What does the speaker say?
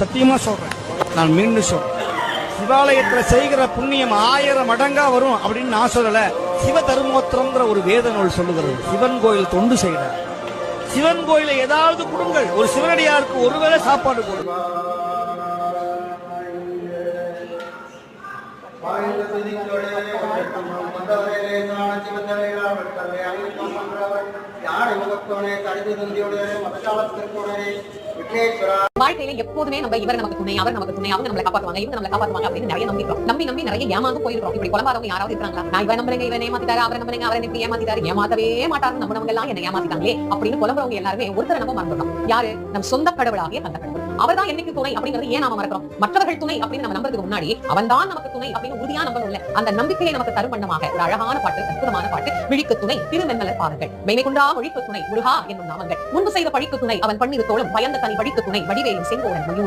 சத்தியமா சொல்றேன். நான் மீண்டும் சொல்றேன் சிவாலயத்துல செய்கிற புண்ணியம் ஆயிரம் மடங்கா வரும் அப்படின்னு நான் சொல்லல. சிவ தர்மோத்திரம்ங்கிற ஒரு வேத நூல் சொல்லுகிறது. சிவன் கோயில் தொண்டு செய்யறார் சிவன் கோயில ஏதாவது கொடுங்கள். ஒரு சிவனடியாருக்கு ஒருவேளை சாப்பாடு கொடுங்க யார் விக்னேஸ்வரா வாழ்க்கையில எப்போதுமே நம்ம இவர் நமக்கு துணை அவர் நமக்கு துணை அவங்க நம்மளை காப்பாத்துவாங்க இவங்க நம்மளை காப்பாத்துவாங்க அப்படின்னு நிறைய நம்பிக்கிறோம் நம்பி நம்பி நிறைய ஏமாந்து போயிருக்கோம் இப்படி புலம்பாதவங்க யாராவது இருக்காங்களா நான் இவன் நம்புறேங்க இவன் ஏமாத்திட்டாரு அவரை நம்புறேங்க அவரை இப்படி ஏமாத்திட்டாரு. ஏமாத்தவே மாட்டாரு நம்பினவங்க எல்லாம் என்ன ஏமாத்திட்டாங்களே அப்படின்னு குழம்புறவங்க எல்லாருமே ஒருத்தர் நம்ம மறந்துடும் யாரு? நம் சொந்த கடவுளாகிய தந்த கடவுள். அவர் தான் என்னைக்கு துணை அப்படிங்கிறது ஏன் நாம மறக்கிறோம்? மற்றவர்கள் துணை அப்படின்னு நம்ம நம்புறதுக்கு முன்னாடி அவன் தான் நமக்கு துணை அப்படின்னு உறுதியா நம்பணும்ல அந்த நம்பிக்கையை நமக்கு தரும் வண்ணமாக ஒரு அழகான பாட்டு அற்புதமான பாட்டு விழிக்கு துணை திருநெம்மலர் பாருங்கள். மெய்மை குன்றா மொழிக்கு துணை முருகா என்னும் நாமங்கள். முன்பு செய்த பழிக்கு துணை அவன் பன்னிரு தோளும் பயந்த தனி பழிக்கு துணை வடிவே xây dựng chính của ngành bằng dung